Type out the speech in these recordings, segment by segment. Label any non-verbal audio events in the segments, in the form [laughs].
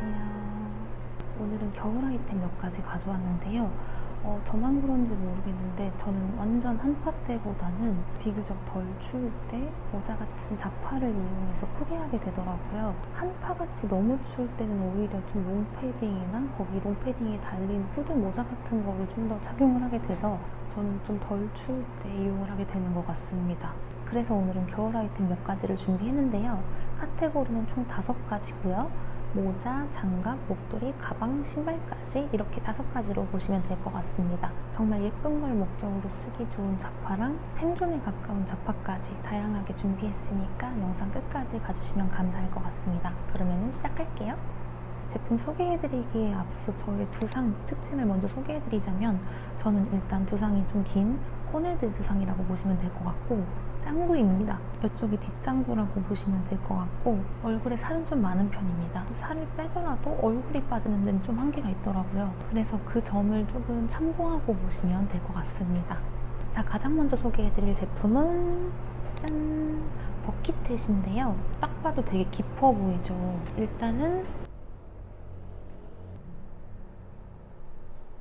안녕하세요. 오늘은 겨울 아이템 몇 가지 가져왔는데요. 어, 저만 그런지 모르겠는데 저는 완전 한파 때보다는 비교적 덜 추울 때 모자 같은 자파를 이용해서 코디하게 되더라고요. 한파같이 너무 추울 때는 오히려 좀 롱패딩이나 거기 롱패딩에 달린 후드 모자 같은 거를 좀 더 착용을 하게 돼서 저는 좀 덜 추울 때 이용을 하게 되는 것 같습니다. 그래서 오늘은 겨울 아이템 몇 가지를 준비했는데요. 카테고리는 총 다섯 가지고요. 모자, 장갑, 목도리, 가방, 신발까지 이렇게 다섯 가지로 보시면 될 것 같습니다. 정말 예쁜 걸 목적으로 쓰기 좋은 자파랑 생존에 가까운 자파까지 다양하게 준비했으니까 영상 끝까지 봐주시면 감사할 것 같습니다. 그러면 시작할게요. 제품 소개해드리기에 앞서서 저의 두상 특징을 먼저 소개해드리자면 저는 일단 두상이 좀 긴 코네드 두상이라고 보시면 될 것 같고 짱구입니다. 이쪽이 뒷짱구라고 보시면 될 것 같고 얼굴에 살은 좀 많은 편입니다. 살을 빼더라도 얼굴이 빠지는 데는 좀 한계가 있더라고요. 그래서 그 점을 조금 참고하고 보시면 될 것 같습니다. 자 가장 먼저 소개해드릴 제품은 짠 버킷햇인데요. 딱 봐도 되게 깊어 보이죠. 일단은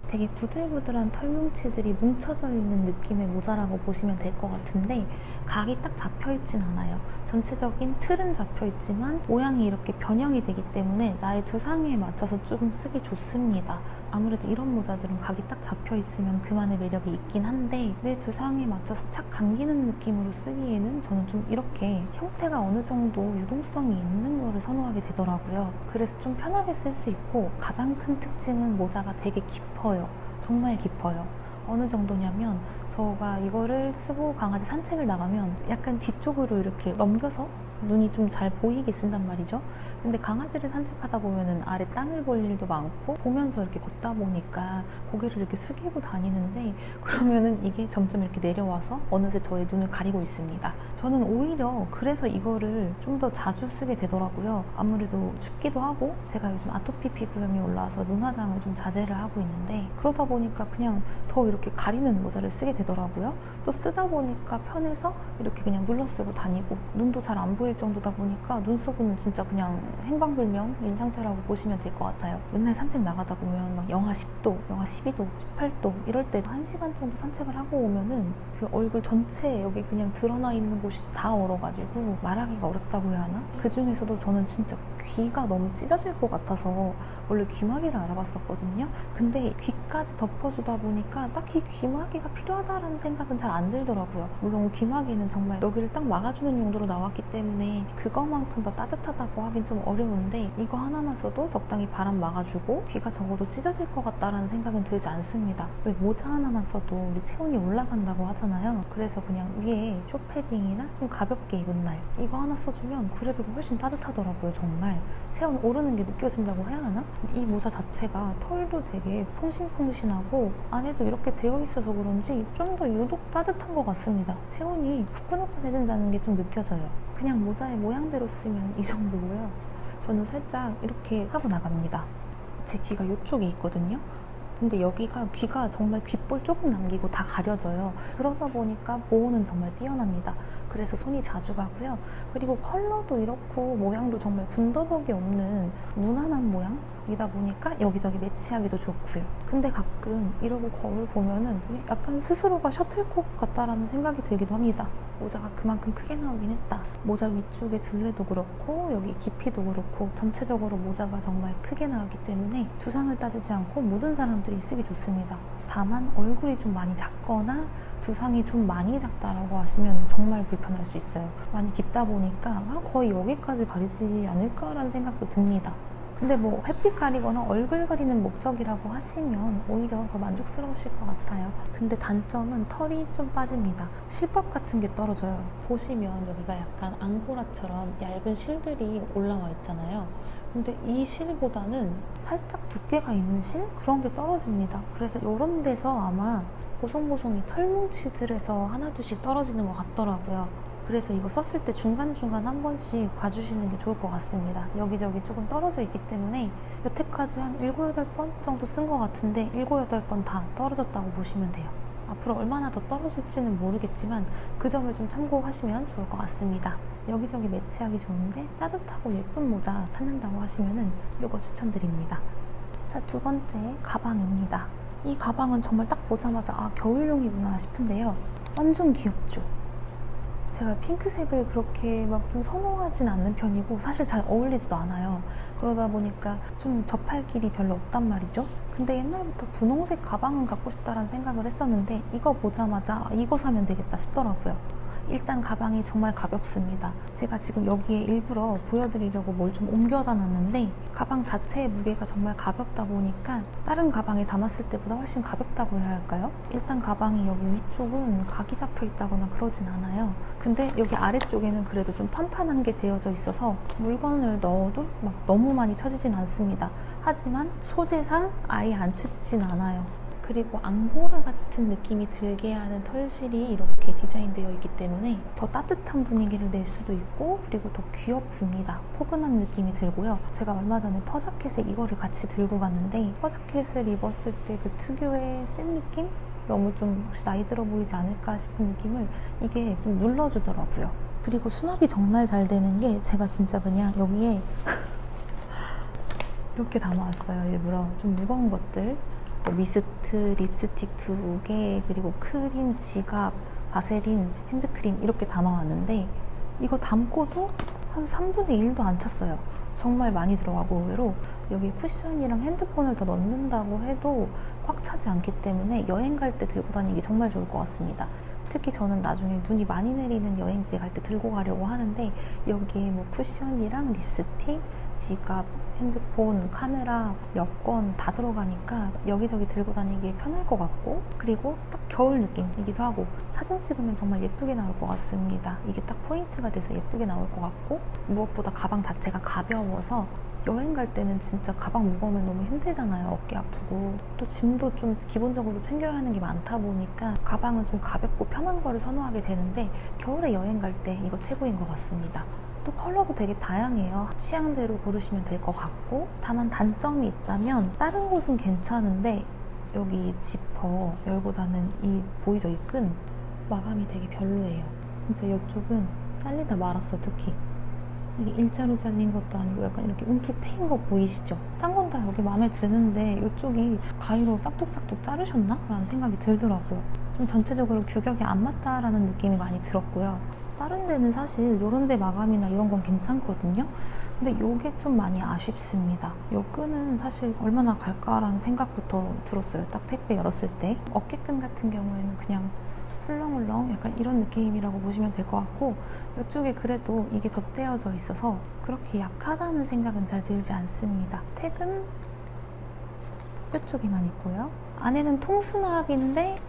되게 부들부들한 털뭉치들이 뭉쳐져 있는 느낌의 모자라고 보시면 될 것 같은데 각이 딱 잡혀 있진 않아요. 전체적인 틀은 잡혀 있지만 모양이 이렇게 변형이 되기 때문에 나의 두상에 맞춰서 조금 쓰기 좋습니다. 아무래도 이런 모자들은 각이 딱 잡혀 있으면 그만의 매력이 있긴 한데 내 두상에 맞춰서 착 감기는 느낌으로 쓰기에는 저는 좀 이렇게 형태가 어느 정도 유동성이 있는 거를 선호하게 되더라고요. 그래서 좀 편하게 쓸 수 있고 가장 큰 특징은 모자가 되게 깊어요. 정말 깊어요. 어느 정도냐면 저가 이거를 쓰고 강아지 산책을 나가면 약간 뒤쪽으로 이렇게 넘겨서 눈이 좀 잘 보이게 쓴단 말이죠. 근데 강아지를 산책하다 보면은 아래 땅을 볼 일도 많고 보면서 이렇게 걷다 보니까 고개를 이렇게 숙이고 다니는데 [laughs] 그러면은 이게 점점 이렇게 내려와서 어느새 저의 눈을 가리고 있습니다. 저는 오히려 그래서 이거를 좀 더 자주 쓰게 되더라고요. 아무래도 춥기도 하고 제가 요즘 아토피 피부염이 올라와서 눈화장을 좀 자제를 하고 있는데 그러다 보니까 그냥 더 이렇게 가리는 모자를 쓰게 되더라고요. 또 쓰다 보니까 편해서 이렇게 그냥 눌러 쓰고 다니고 눈도 잘 안 보일 정도다 보니까 눈썹은 진짜 그냥 행방불명인 상태라고 보시면 될 것 같아요. 맨날 산책 나가다 보면 막 영하 10도, 영하 12도, 18도 이럴 때 1시간 정도 산책을 하고 오면은 그 얼굴 전체 여기 그냥 드러나 있는 곳이 다 얼어가지고 말하기가 어렵다고 해야 하나? 그 중에서도 저는 진짜 귀가 너무 찢어질 것 같아서 원래 귀마개를 알아봤었거든요. 근데 귀까지 덮어주다 보니까 딱히 귀마개가 필요하다라는 생각은 잘 안 들더라고요. 물론 귀마개는 정말 여기를 딱 막아주는 용도로 나왔기 때문에 그거만큼 더 따뜻하다고 하긴 좀 어려운데 이거 하나만 써도 적당히 바람 막아주고 귀가 적어도 찢어질 것 같다라는 생각은 들지 않습니다. 왜 모자 하나만 써도 우리 체온이 올라간다고 하잖아요. 그래서 그냥 위에 쇼패딩이나 좀 가볍게 입은 날 이거 하나 써주면 그래도 훨씬 따뜻하더라고요. 정말 체온 오르는 게 느껴진다고 해야 하나? 이 모자 자체가 털도 되게 퐁신퐁신하고 안에도 이렇게 되어 있어서 그런지 좀 더 유독 따뜻한 것 같습니다. 체온이 후끈후끈해진다는 게 좀 느껴져요. 그냥 모자의 모양대로 쓰면 이 정도고요. 저는 살짝 이렇게 하고 나갑니다. 제 귀가 이쪽에 있거든요. 근데 여기가 귀가 정말 귓볼 조금 남기고 다 가려져요. 그러다 보니까 보호는 정말 뛰어납니다. 그래서 손이 자주 가고요. 그리고 컬러도 이렇고 모양도 정말 군더더기 없는 무난한 모양이다 보니까 여기저기 매치하기도 좋고요. 근데 가끔 이러고 거울 보면은 약간 스스로가 셔틀콕 같다라는 생각이 들기도 합니다. 모자가 그만큼 크게 나오긴 했다. 모자 위쪽의 둘레도 그렇고 여기 깊이도 그렇고 전체적으로 모자가 정말 크게 나왔기 때문에 두상을 따지지 않고 모든 사람들이 쓰기 좋습니다. 다만 얼굴이 좀 많이 작거나 두상이 좀 많이 작다라고 하시면 정말 불편할 수 있어요. 많이 깊다 보니까 아, 거의 여기까지 가리지 않을까라는 생각도 듭니다. 근데 뭐 햇빛 가리거나 얼굴 가리는 목적이라고 하시면 오히려 더 만족스러우실 것 같아요. 근데 단점은 털이 좀 빠집니다. 실밥 같은 게 떨어져요. 보시면 여기가 약간 앙고라처럼 얇은 실들이 올라와 있잖아요. 근데 이 실보다는 살짝 두께가 있는 실? 그런 게 떨어집니다. 그래서 이런 데서 아마 보송보송이 털뭉치들에서 하나둘씩 떨어지는 것 같더라고요. 그래서 이거 썼을 때 중간중간 한 번씩 봐주시는 게 좋을 것 같습니다. 여기저기 조금 떨어져 있기 때문에 여태까지 한 7, 8번 정도 쓴 것 같은데 7, 8번 다 떨어졌다고 보시면 돼요. 앞으로 얼마나 더 떨어질지는 모르겠지만 그 점을 좀 참고하시면 좋을 것 같습니다. 여기저기 매치하기 좋은데 따뜻하고 예쁜 모자 찾는다고 하시면은 이거 추천드립니다. 자, 두 번째 가방입니다. 이 가방은 정말 딱 보자마자 아, 겨울용이구나 싶은데요. 완전 귀엽죠? 제가 핑크색을 그렇게 막 좀 선호하진 않는 편이고 사실 잘 어울리지도 않아요. 그러다 보니까 좀 접할 길이 별로 없단 말이죠. 근데 옛날부터 분홍색 가방은 갖고 싶다라는 생각을 했었는데 이거 보자마자 아, 이거 사면 되겠다 싶더라고요. 일단 가방이 정말 가볍습니다. 제가 지금 여기에 일부러 보여드리려고 뭘 좀 옮겨다 놨는데 가방 자체의 무게가 정말 가볍다 보니까 다른 가방에 담았을 때보다 훨씬 가볍다고 해야 할까요? 일단 가방이 여기 위쪽은 각이 잡혀 있다거나 그러진 않아요. 근데 여기 아래쪽에는 그래도 좀 판판한 게 되어져 있어서 물건을 넣어도 막 너무 많이 처지진 않습니다. 하지만 소재상 아예 안 처지진 않아요. 그리고 앙고라 같은 느낌이 들게 하는 털실이 이렇게 디자인되어 있기 때문에 더 따뜻한 분위기를 낼 수도 있고 그리고 더 귀엽습니다. 포근한 느낌이 들고요. 제가 얼마 전에 퍼자켓에 이거를 같이 들고 갔는데 퍼자켓을 입었을 때 그 특유의 센 느낌? 너무 좀 혹시 나이 들어 보이지 않을까 싶은 느낌을 이게 좀 눌러주더라고요. 그리고 수납이 정말 잘 되는 게 제가 진짜 그냥 여기에 [laughs] 이렇게 담아왔어요. 일부러 좀 무거운 것들 뭐 미스트, 립스틱 두 개, 그리고 크림, 지갑, 바세린, 핸드크림 이렇게 담아왔는데 이거 담고도 한 3분의 1도 안 찼어요. 정말 많이 들어가고 의외로 여기 쿠션이랑 핸드폰을 더 넣는다고 해도 꽉 차지 않기 때문에 여행 갈 때 들고 다니기 정말 좋을 것 같습니다. 특히 저는 나중에 눈이 많이 내리는 여행지에 갈 때 들고 가려고 하는데 여기에 뭐 쿠션이랑 립스틱, 지갑, 핸드폰, 카메라, 여권 다 들어가니까 여기저기 들고 다니기에 편할 것 같고 그리고 딱 겨울 느낌이기도 하고 사진 찍으면 정말 예쁘게 나올 것 같습니다. 이게 딱 포인트가 돼서 예쁘게 나올 것 같고 무엇보다 가방 자체가 가벼워서 여행 갈 때는 진짜 가방 무거우면 너무 힘들잖아요. 어깨 아프고. 또 짐도 좀 기본적으로 챙겨야 하는 게 많다 보니까 가방은 좀 가볍고 편한 거를 선호하게 되는데 겨울에 여행 갈 때 이거 최고인 것 같습니다. 또 컬러도 되게 다양해요. 취향대로 고르시면 될 것 같고 다만 단점이 있다면 다른 곳은 괜찮은데 여기 지퍼 열고 다는 이 보이죠? 이 끈 마감이 되게 별로예요. 진짜 이쪽은 잘리다 말았어 특히. 이게 일자로 잘린 것도 아니고 약간 이렇게 움푹 패인 거 보이시죠? 딴 건 다 여기 마음에 드는데 이쪽이 가위로 싹둑싹둑 자르셨나? 라는 생각이 들더라고요. 좀 전체적으로 규격이 안 맞다라는 느낌이 많이 들었고요. 다른 데는 사실 요런 데 마감이나 이런 건 괜찮거든요. 근데 요게 좀 많이 아쉽습니다. 요 끈은 사실 얼마나 갈까라는 생각부터 들었어요. 딱 택배 열었을 때. 어깨끈 같은 경우에는 그냥 훌렁훌렁 약간 이런 느낌이라고 보시면 될 것 같고 이쪽에 그래도 이게 덧대어져 있어서 그렇게 약하다는 생각은 잘 들지 않습니다. 택은 이쪽에만 있고요. 안에는 통수납인데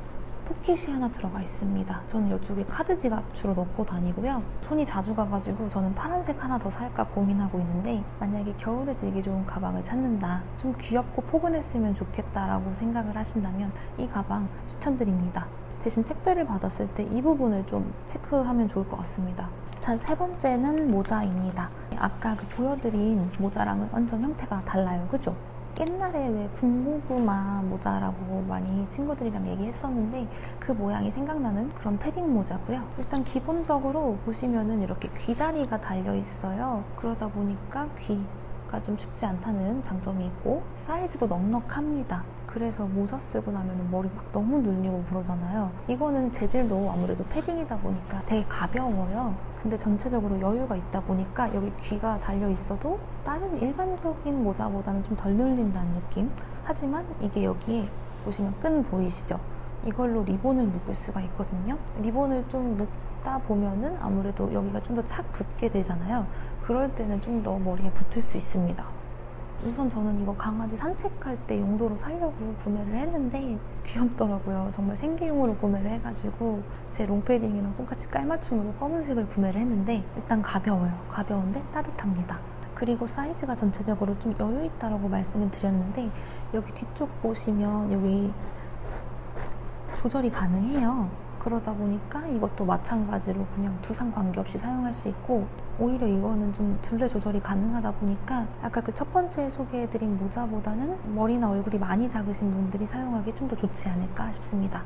포켓이 하나 들어가 있습니다. 저는 이쪽에 카드 지갑 주로 넣고 다니고요. 손이 자주 가가지고 저는 파란색 하나 더 살까 고민하고 있는데 만약에 겨울에 들기 좋은 가방을 찾는다. 좀 귀엽고 포근했으면 좋겠다라고 생각을 하신다면 이 가방 추천드립니다. 대신 택배를 받았을 때 이 부분을 좀 체크하면 좋을 것 같습니다. 자, 세 번째는 모자입니다. 아까 그 보여드린 모자랑은 완전 형태가 달라요. 그죠? 옛날에 왜 군고구마 모자라고 많이 친구들이랑 얘기했었는데 그 모양이 생각나는 그런 패딩 모자고요. 일단 기본적으로 보시면은 이렇게 귀다리가 달려 있어요. 그러다 보니까 귀 가 좀 춥지 않다는 장점이 있고 사이즈도 넉넉합니다. 그래서 모자 쓰고 나면 머리 막 너무 눌리고 그러잖아요. 이거는 재질도 아무래도 패딩이다 보니까 되게 가벼워요. 근데 전체적으로 여유가 있다 보니까 여기 귀가 달려 있어도 다른 일반적인 모자보다는 좀 덜 눌린다는 느낌. 하지만 이게 여기에 보시면 끈 보이시죠? 이걸로 리본을 묶을 수가 있거든요. 리본을 좀 묶 다 보면은 아무래도 여기가 좀 더 착 붙게 되잖아요. 그럴 때는 좀 더 머리에 붙을 수 있습니다. 우선 저는 이거 강아지 산책할 때 용도로 사려고 구매를 했는데 귀엽더라고요. 정말 생계용으로 구매를 해가지고 제 롱패딩이랑 똑같이 깔맞춤으로 검은색을 구매를 했는데 일단 가벼워요. 가벼운데 따뜻합니다. 그리고 사이즈가 전체적으로 좀 여유 있다라고 말씀을 드렸는데 여기 뒤쪽 보시면 여기 조절이 가능해요. 그러다 보니까 이것도 마찬가지로 그냥 두상 관계없이 사용할 수 있고 오히려 이거는 좀 둘레 조절이 가능하다 보니까 아까 그 첫 번째 소개해드린 모자보다는 머리나 얼굴이 많이 작으신 분들이 사용하기 좀 더 좋지 않을까 싶습니다.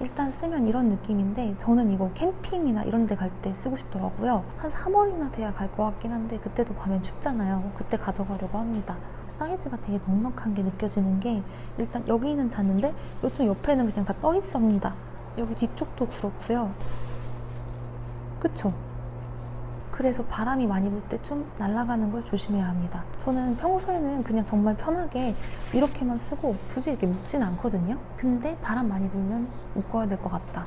일단 쓰면 이런 느낌인데 저는 이거 캠핑이나 이런 데 갈 때 쓰고 싶더라고요. 한 3월이나 돼야 갈 것 같긴 한데 그때도 밤엔 춥잖아요. 그때 가져가려고 합니다. 사이즈가 되게 넉넉한 게 느껴지는 게 일단 여기는 닿는데 이쪽 옆에는 그냥 다 떠 있습니다. 여기 뒤쪽도 그렇고요. 그쵸? 그래서 바람이 많이 불 때 좀 날아가는 걸 조심해야 합니다. 저는 평소에는 그냥 정말 편하게 이렇게만 쓰고 굳이 이렇게 묶진 않거든요. 근데 바람 많이 불면 묶어야 될 것 같다.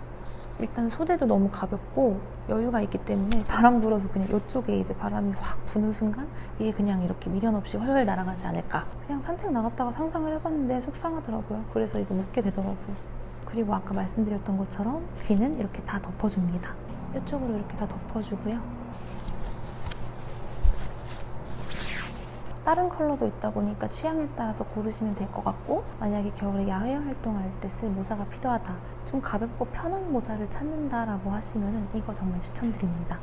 일단 소재도 너무 가볍고 여유가 있기 때문에 바람 불어서 그냥 이쪽에 이제 바람이 확 부는 순간 이게 그냥 이렇게 미련 없이 훨훨 날아가지 않을까. 그냥 산책 나갔다가 상상을 해봤는데 속상하더라고요. 그래서 이거 묶게 되더라고요. 그리고 아까 말씀드렸던 것처럼 귀는 이렇게 다 덮어줍니다. 이쪽으로 이렇게 다 덮어주고요. 다른 컬러도 있다 보니까 취향에 따라서 고르시면 될 것 같고 만약에 겨울에 야외 활동할 때 쓸 모자가 필요하다 좀 가볍고 편한 모자를 찾는다라고 하시면 이거 정말 추천드립니다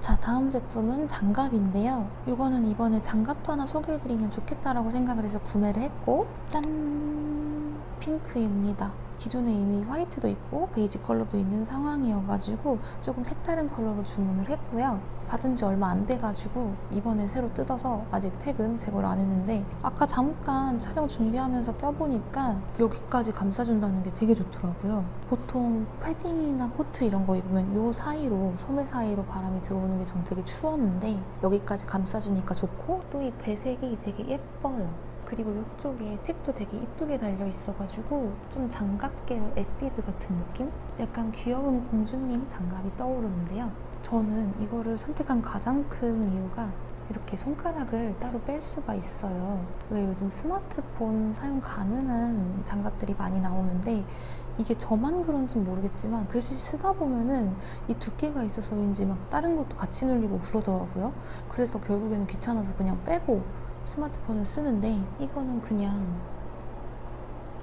자 다음 제품은 장갑인데요 이거는 이번에 장갑도 하나 소개해드리면 좋겠다라고 생각을 해서 구매를 했고 짠 핑크입니다 기존에 이미 화이트도 있고 베이지 컬러도 있는 상황이어가지고 조금 색다른 컬러로 주문을 했고요. 받은 지 얼마 안 돼가지고 이번에 새로 뜯어서 아직 택은 제거를 안 했는데 아까 잠깐 촬영 준비하면서 껴보니까 여기까지 감싸준다는 게 되게 좋더라고요. 보통 패딩이나 코트 이런 거 입으면 요 사이로 소매 사이로 바람이 들어오는 게 전 되게 추웠는데 여기까지 감싸주니까 좋고 또 이 배색이 되게 예뻐요. 그리고 이쪽에 택도 되게 이쁘게 달려 있어가지고 좀 장갑계 에뛰드 같은 느낌? 약간 귀여운 공주님 장갑이 떠오르는데요. 저는 이거를 선택한 가장 큰 이유가 이렇게 손가락을 따로 뺄 수가 있어요. 왜 요즘 스마트폰 사용 가능한 장갑들이 많이 나오는데 이게 저만 그런지 모르겠지만 글씨 쓰다 보면은 이 두께가 있어서인지 막 다른 것도 같이 눌리고 그러더라고요. 그래서 결국에는 귀찮아서 그냥 빼고 스마트폰을 쓰는데 이거는 그냥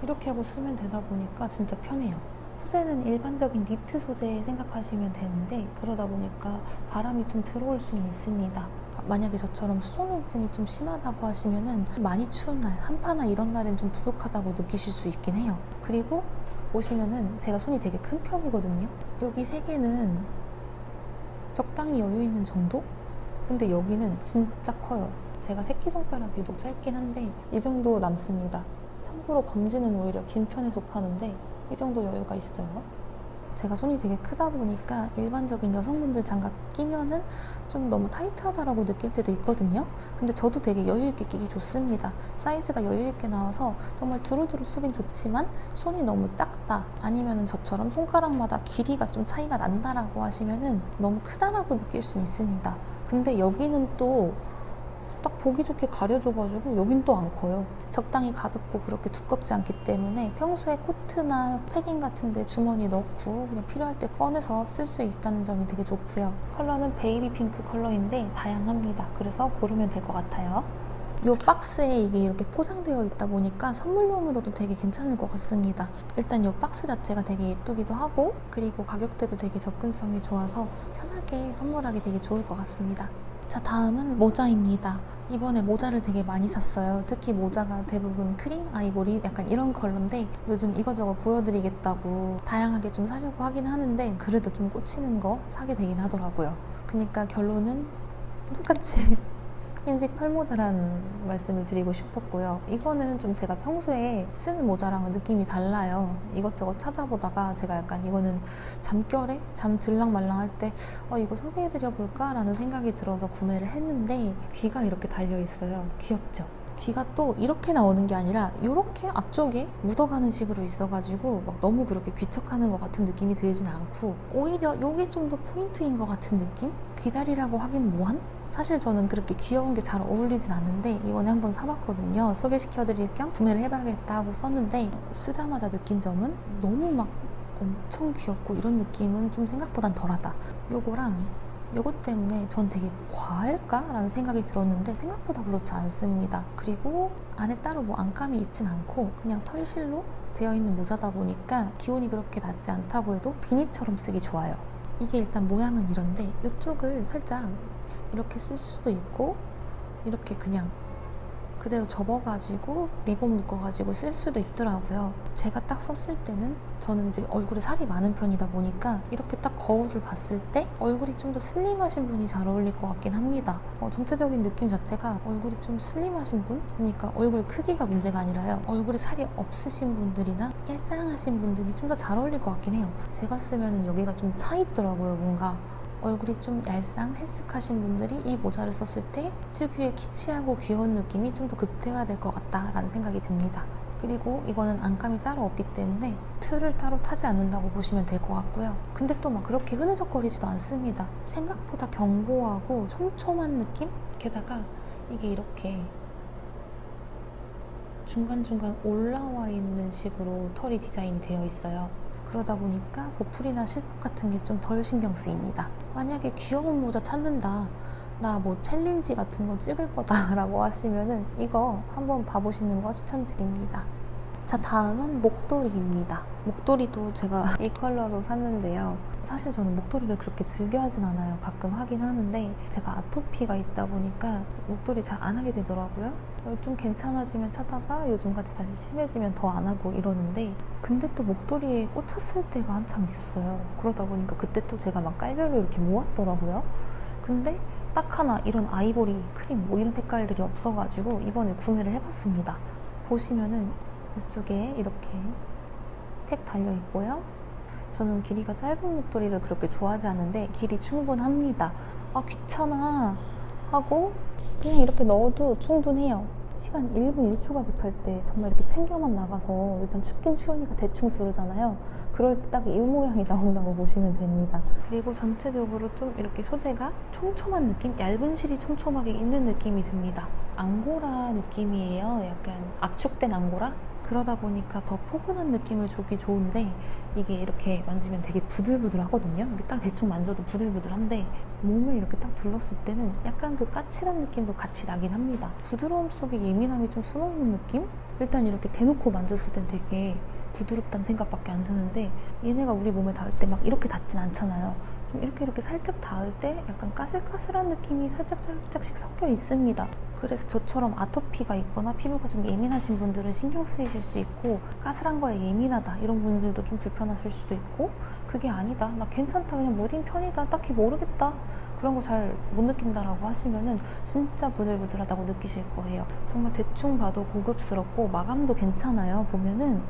이렇게 하고 쓰면 되다 보니까 진짜 편해요. 소재는 일반적인 니트 소재 생각하시면 되는데 그러다 보니까 바람이 좀 들어올 수는 있습니다. 만약에 저처럼 수족냉증이 좀 심하다고 하시면은 많이 추운 날, 한파나 이런 날엔 좀 부족하다고 느끼실 수 있긴 해요. 그리고 보시면은 제가 손이 되게 큰 편이거든요. 여기 세 개는 적당히 여유 있는 정도? 근데 여기는 진짜 커요. 제가 새끼손가락이 유독 짧긴 한데 이 정도 남습니다. 참고로 검지는 오히려 긴 편에 속하는데 이 정도 여유가 있어요. 제가 손이 되게 크다 보니까 일반적인 여성분들 장갑 끼면은 좀 너무 타이트하다라고 느낄 때도 있거든요. 근데 저도 되게 여유 있게 끼기 좋습니다. 사이즈가 여유 있게 나와서 정말 두루두루 쓰긴 좋지만 손이 너무 작다 아니면은 저처럼 손가락마다 길이가 좀 차이가 난다라고 하시면은 너무 크다라고 느낄 수 있습니다. 근데 여기는 또 딱 보기 좋게 가려줘가지고 여긴 또 안 커요. 적당히 가볍고 그렇게 두껍지 않기 때문에 평소에 코트나 패딩 같은데 주머니 넣고 그냥 필요할 때 꺼내서 쓸 수 있다는 점이 되게 좋고요. 컬러는 베이비 핑크 컬러인데 다양합니다. 그래서 고르면 될 것 같아요. 이 박스에 이게 이렇게 포장되어 있다 보니까 선물용으로도 되게 괜찮을 것 같습니다. 일단 이 박스 자체가 되게 예쁘기도 하고 그리고 가격대도 되게 접근성이 좋아서 편하게 선물하기 되게 좋을 것 같습니다. 자, 다음은 모자입니다. 이번에 모자를 되게 많이 샀어요. 특히 모자가 대부분 크림, 아이보리 약간 이런 컬러인데 요즘 이거저거 보여드리겠다고 다양하게 좀 사려고 하긴 하는데 그래도 좀 꽂히는 거 사게 되긴 하더라고요. 그러니까 결론은 똑같이 흰색 털모자란 말씀을 드리고 싶었고요. 이거는 좀 제가 평소에 쓰는 모자랑은 느낌이 달라요. 이것저것 찾아보다가 제가 약간 이거는 잠결에 잠 들랑말랑 할 때 어, 이거 소개해드려 볼까라는 생각이 들어서 구매를 했는데 귀가 이렇게 달려 있어요. 귀엽죠? 귀가 또 이렇게 나오는 게 아니라 이렇게 앞쪽에 묻어가는 식으로 있어가지고 막 너무 그렇게 귀척하는 것 같은 느낌이 들진 않고 오히려 이게 좀 더 포인트인 것 같은 느낌? 귀다리라고 하긴 뭐한? 사실 저는 그렇게 귀여운 게 잘 어울리진 않는데 이번에 한번 사봤거든요. 소개시켜드릴 겸 구매를 해봐야겠다 하고 썼는데 쓰자마자 느낀 점은 너무 막 엄청 귀엽고 이런 느낌은 좀 생각보단 덜하다. 요거랑 요것 때문에 전 되게 과할까라는 생각이 들었는데 생각보다 그렇지 않습니다. 그리고 안에 따로 뭐 안감이 있진 않고 그냥 털실로 되어 있는 모자다 보니까 기온이 그렇게 낮지 않다고 해도 비니처럼 쓰기 좋아요. 이게 일단 모양은 이런데 이쪽을 살짝 이렇게 쓸 수도 있고 이렇게 그냥 그대로 접어가지고 리본 묶어가지고 쓸 수도 있더라고요. 제가 딱 썼을 때는 저는 이제 얼굴에 살이 많은 편이다 보니까 이렇게 딱 거울을 봤을 때 얼굴이 좀 더 슬림하신 분이 잘 어울릴 것 같긴 합니다. 어, 전체적인 느낌 자체가 얼굴이 좀 슬림하신 분? 그러니까 얼굴 크기가 문제가 아니라요. 얼굴에 살이 없으신 분들이나 얄쌍하신 분들이 좀 더 잘 어울릴 것 같긴 해요. 제가 쓰면은 여기가 좀 차 있더라고요, 뭔가. 얼굴이 좀 얄쌍, 헬쓱하신 분들이 이 모자를 썼을 때 특유의 키치하고 귀여운 느낌이 좀 더 극대화될 것 같다라는 생각이 듭니다. 그리고 이거는 안감이 따로 없기 때문에 틀을 따로 타지 않는다고 보시면 될 것 같고요. 근데 또 막 그렇게 흐느적거리지도 않습니다. 생각보다 견고하고 촘촘한 느낌? 게다가 이게 이렇게 중간중간 올라와 있는 식으로 털이 디자인이 되어 있어요. 그러다 보니까 보풀이나 실밥 같은 게 좀 덜 신경 쓰입니다. 만약에 귀여운 모자 찾는다. 나 뭐 챌린지 같은 거 찍을 거다라고 [laughs] 하시면은 이거 한번 봐보시는 거 추천드립니다. 자, 다음은 목도리입니다. 목도리도 제가 [laughs] 이 컬러로 샀는데요. 사실 저는 목도리를 그렇게 즐겨 하진 않아요. 가끔 하긴 하는데 제가 아토피가 있다 보니까 목도리 잘 안 하게 되더라고요. 어, 좀 괜찮아지면 차다가 요즘같이 다시 심해지면 더 안 하고 이러는데 근데 또 목도리에 꽂혔을 때가 한참 있었어요. 그러다 보니까 그때 또 제가 막 깔별로 이렇게 모았더라고요. 근데 딱 하나 이런 아이보리 크림 뭐 이런 색깔들이 없어가지고 이번에 구매를 해봤습니다. 보시면은 이쪽에 이렇게 택 달려 있고요. 저는 길이가 짧은 목도리를 그렇게 좋아하지 않는데 길이 충분합니다. 아 귀찮아 하고 그냥 이렇게 넣어도 충분해요. 시간 1분 1초가 급할 때 정말 이렇게 챙겨만 나가서 일단 춥긴 추우니까 대충 두르잖아요. 그럴 때 딱 이 모양이 나온다고 보시면 됩니다. 그리고 전체적으로 좀 이렇게 소재가 촘촘한 느낌? 얇은 실이 촘촘하게 있는 느낌이 듭니다. 앙고라 느낌이에요. 약간 압축된 앙고라? 그러다 보니까 더 포근한 느낌을 주기 좋은데 이게 이렇게 만지면 되게 부들부들하거든요. 이게 딱 대충 만져도 부들부들한데 몸을 이렇게 딱 둘렀을 때는 약간 그 까칠한 느낌도 같이 나긴 합니다. 부드러움 속에 예민함이 좀 숨어 있는 느낌? 일단 이렇게 대놓고 만졌을 땐 되게 부드럽다는 생각밖에 안 드는데 얘네가 우리 몸에 닿을 때 막 이렇게 닿진 않잖아요. 좀 이렇게 이렇게 살짝 닿을 때 약간 까슬까슬한 느낌이 살짝 살짝씩 섞여 있습니다. 그래서 저처럼 아토피가 있거나 피부가 좀 예민하신 분들은 신경 쓰이실 수 있고 까슬한 거에 예민하다 이런 분들도 좀 불편하실 수도 있고 그게 아니다. 나 괜찮다. 그냥 무딘 편이다. 딱히 모르겠다. 그런 거 잘 못 느낀다라고 하시면은 진짜 부들부들하다고 느끼실 거예요. 정말 대충 봐도 고급스럽고 마감도 괜찮아요. 보면은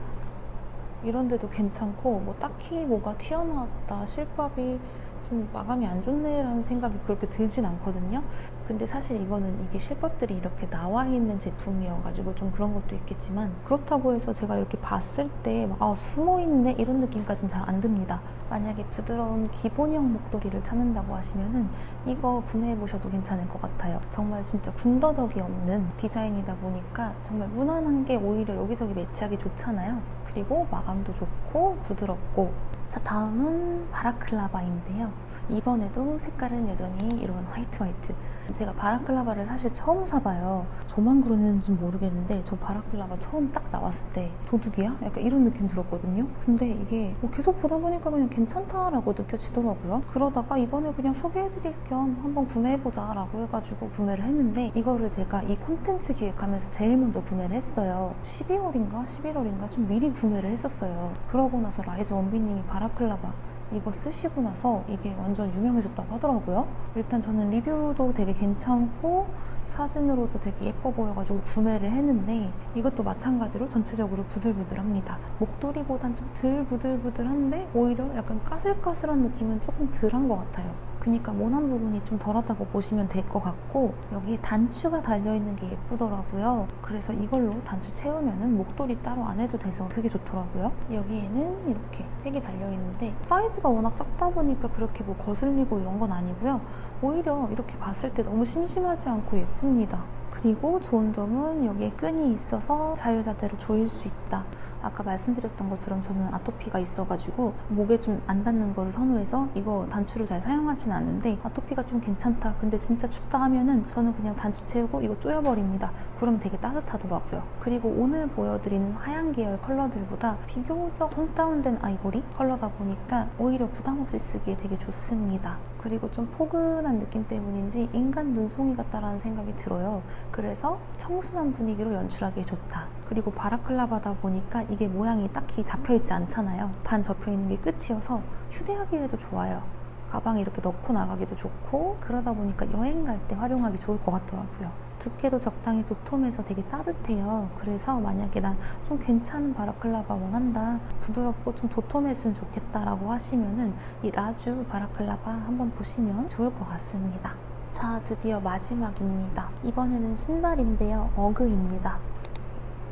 이런 데도 괜찮고 뭐 딱히 뭐가 튀어나왔다 실밥이 좀 마감이 안 좋네라는 생각이 그렇게 들진 않거든요. 근데 사실 이거는 이게 실밥들이 이렇게 나와 있는 제품이어가지고 좀 그런 것도 있겠지만 그렇다고 해서 제가 이렇게 봤을 때 아, 숨어 있네 이런 느낌까지는 잘안 듭니다. 만약에 부드러운 기본형 목도리를 찾는다고 하시면은 이거 구매해 보셔도 괜찮을 것 같아요. 정말 진짜 군더더기 없는 디자인이다 보니까 정말 무난한 게 오히려 여기저기 매치하기 좋잖아요. 그리고 마감도 좋고 부드럽고. 자 다음은 바라클라바인데요. 이번에도 색깔은 여전히 이런 화이트 화이트 제가 바라클라바를 사실 처음 사봐요. 저만 그랬는지 모르겠는데 저 바라클라바 처음 딱 나왔을 때 도둑이야? 약간 이런 느낌 들었거든요. 근데 이게 뭐 계속 보다 보니까 그냥 괜찮다라고 느껴지더라고요. 그러다가 이번에 그냥 소개해드릴 겸 한번 구매해보자 라고 해가지고 구매를 했는데 이거를 제가 이 콘텐츠 기획하면서 제일 먼저 구매를 했어요. 12월인가 11월인가 좀 미리 구매를 했었어요. 그러고 나서 라이즈 원비님이 바라클라바 이거 쓰시고 나서 이게 완전 유명해졌다고 하더라고요. 일단 저는 리뷰도 되게 괜찮고 사진으로도 되게 예뻐 보여가지고 구매를 했는데 이것도 마찬가지로 전체적으로 부들부들합니다. 목도리보단 좀 덜 부들부들한데 오히려 약간 까슬까슬한 느낌은 조금 덜한 것 같아요. 그니까 모난 부분이 좀 덜하다고 보시면 될 것 같고 여기에 단추가 달려있는 게 예쁘더라고요. 그래서 이걸로 단추 채우면은 목도리 따로 안 해도 돼서 되게 좋더라고요. 여기에는 이렇게 색이 달려있는데 사이즈가 워낙 작다 보니까 그렇게 뭐 거슬리고 이런 건 아니고요. 오히려 이렇게 봤을 때 너무 심심하지 않고 예쁩니다. 그리고 좋은 점은 여기에 끈이 있어서 자유자재로 조일 수 있다. 아까 말씀드렸던 것처럼 저는 아토피가 있어가지고 목에 좀 안 닿는 걸 선호해서 이거 단추를 잘 사용하진 않는데 아토피가 좀 괜찮다. 근데 진짜 춥다 하면은 저는 그냥 단추 채우고 이거 조여버립니다. 그럼 되게 따뜻하더라고요. 그리고 오늘 보여드린 하얀 계열 컬러들보다 비교적 톤 다운된 아이보리 컬러다 보니까 오히려 부담 없이 쓰기에 되게 좋습니다. 그리고 좀 포근한 느낌 때문인지 인간 눈송이 같다라는 생각이 들어요. 그래서 청순한 분위기로 연출하기에 좋다. 그리고 바라클라바다 보니까 이게 모양이 딱히 잡혀있지 않잖아요. 반 접혀있는 게 끝이어서 휴대하기에도 좋아요. 가방에 이렇게 넣고 나가기도 좋고 그러다 보니까 여행 갈 때 활용하기 좋을 것 같더라고요. 두께도 적당히 도톰해서 되게 따뜻해요. 그래서 만약에 난 좀 괜찮은 바라클라바 원한다, 부드럽고 좀 도톰했으면 좋겠다라고 하시면은 이 라주 바라클라바 한번 보시면 좋을 것 같습니다. 자, 드디어 마지막입니다. 이번에는 신발인데요. 어그입니다.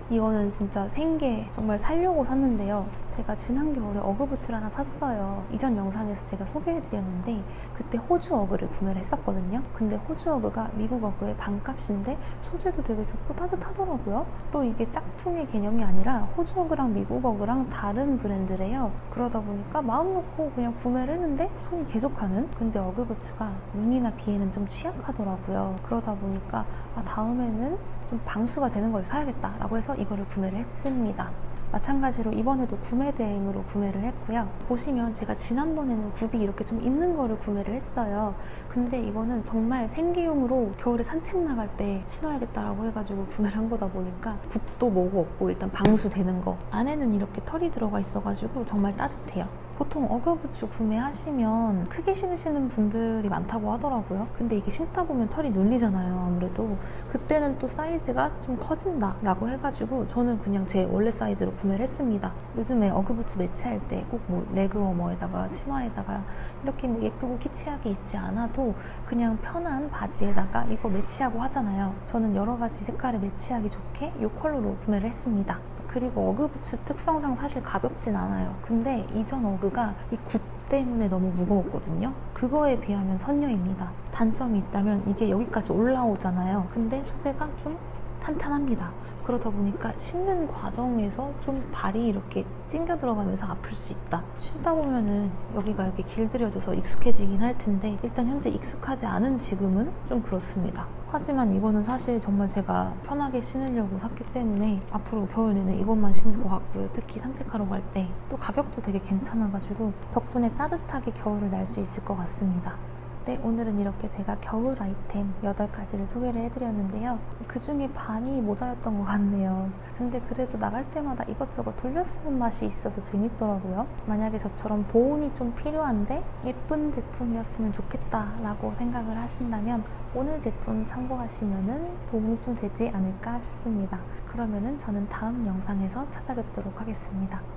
이거는 진짜 생계 정말 살려고 샀는데요. 제가 지난 겨울에 어그 부츠를 하나 샀어요. 이전 영상에서 제가 소개해드렸는데 그때 호주 어그를 구매를 했었거든요. 근데 호주 어그가 미국 어그의 반값인데 소재도 되게 좋고 따뜻하더라고요. 또 이게 짝퉁의 개념이 아니라 호주 어그랑 미국 어그랑 다른 브랜드래요. 그러다 보니까 마음 놓고 그냥 구매를 했는데 손이 계속 가는? 근데 어그 부츠가 눈이나 비에는 좀 취약하더라고요. 그러다 보니까 아, 다음에는 좀 방수가 되는 걸 사야겠다라고 해서 이거를 구매를 했습니다. 마찬가지로 이번에도 구매 대행으로 구매를 했고요. 보시면 제가 지난번에는 굽이 이렇게 좀 있는 거를 구매를 했어요. 근데 이거는 정말 생계용으로 겨울에 산책 나갈 때 신어야겠다라고 해가지고 구매를 한 거다 보니까 굽도 뭐고 없고 일단 방수되는 거. 안에는 이렇게 털이 들어가 있어가지고 정말 따뜻해요. 보통 어그부츠 구매하시면 크게 신으시는 분들이 많다고 하더라고요. 근데 이게 신다 보면 털이 눌리잖아요. 아무래도 그때는 또 사이즈가 좀 커진다라고 해가지고 저는 그냥 제 원래 사이즈로 구매를 했습니다. 요즘에 어그부츠 매치할 때 꼭 뭐 레그 워머에다가 치마에다가 이렇게 뭐 예쁘고 키치하게 입지 않아도 그냥 편한 바지에다가 이거 매치하고 하잖아요. 저는 여러 가지 색깔에 매치하기 좋게 이 컬러로 구매를 했습니다. 그리고 어그부츠 특성상 사실 가볍진 않아요. 근데 이전 어그 가 이 굽 때문에 너무 무거웠거든요. 그거에 비하면 선녀입니다. 단점이 있다면 이게 여기까지 올라오잖아요. 근데 소재가 좀 탄탄합니다. 그러다 보니까 신는 과정에서 좀 발이 이렇게 찡겨 들어가면서 아플 수 있다. 신다 보면은 여기가 이렇게 길들여져서 익숙해지긴 할 텐데 일단 현재 익숙하지 않은 지금은 좀 그렇습니다. 하지만 이거는 사실 정말 제가 편하게 신으려고 샀기 때문에 앞으로 겨울 내내 이것만 신을 것 같고요. 특히 산책하러 갈 때 또 가격도 되게 괜찮아가지고 덕분에 따뜻하게 겨울을 날 수 있을 것 같습니다. 네, 오늘은 이렇게 제가 겨울 아이템 8가지를 소개를 해드렸는데요. 그 중에 반이 모자였던 것 같네요. 근데 그래도 나갈 때마다 이것저것 돌려 쓰는 맛이 있어서 재밌더라고요. 만약에 저처럼 보온이 좀 필요한데 예쁜 제품이었으면 좋겠다라고 생각을 하신다면 오늘 제품 참고하시면 도움이 좀 되지 않을까 싶습니다. 그러면은 저는 다음 영상에서 찾아뵙도록 하겠습니다.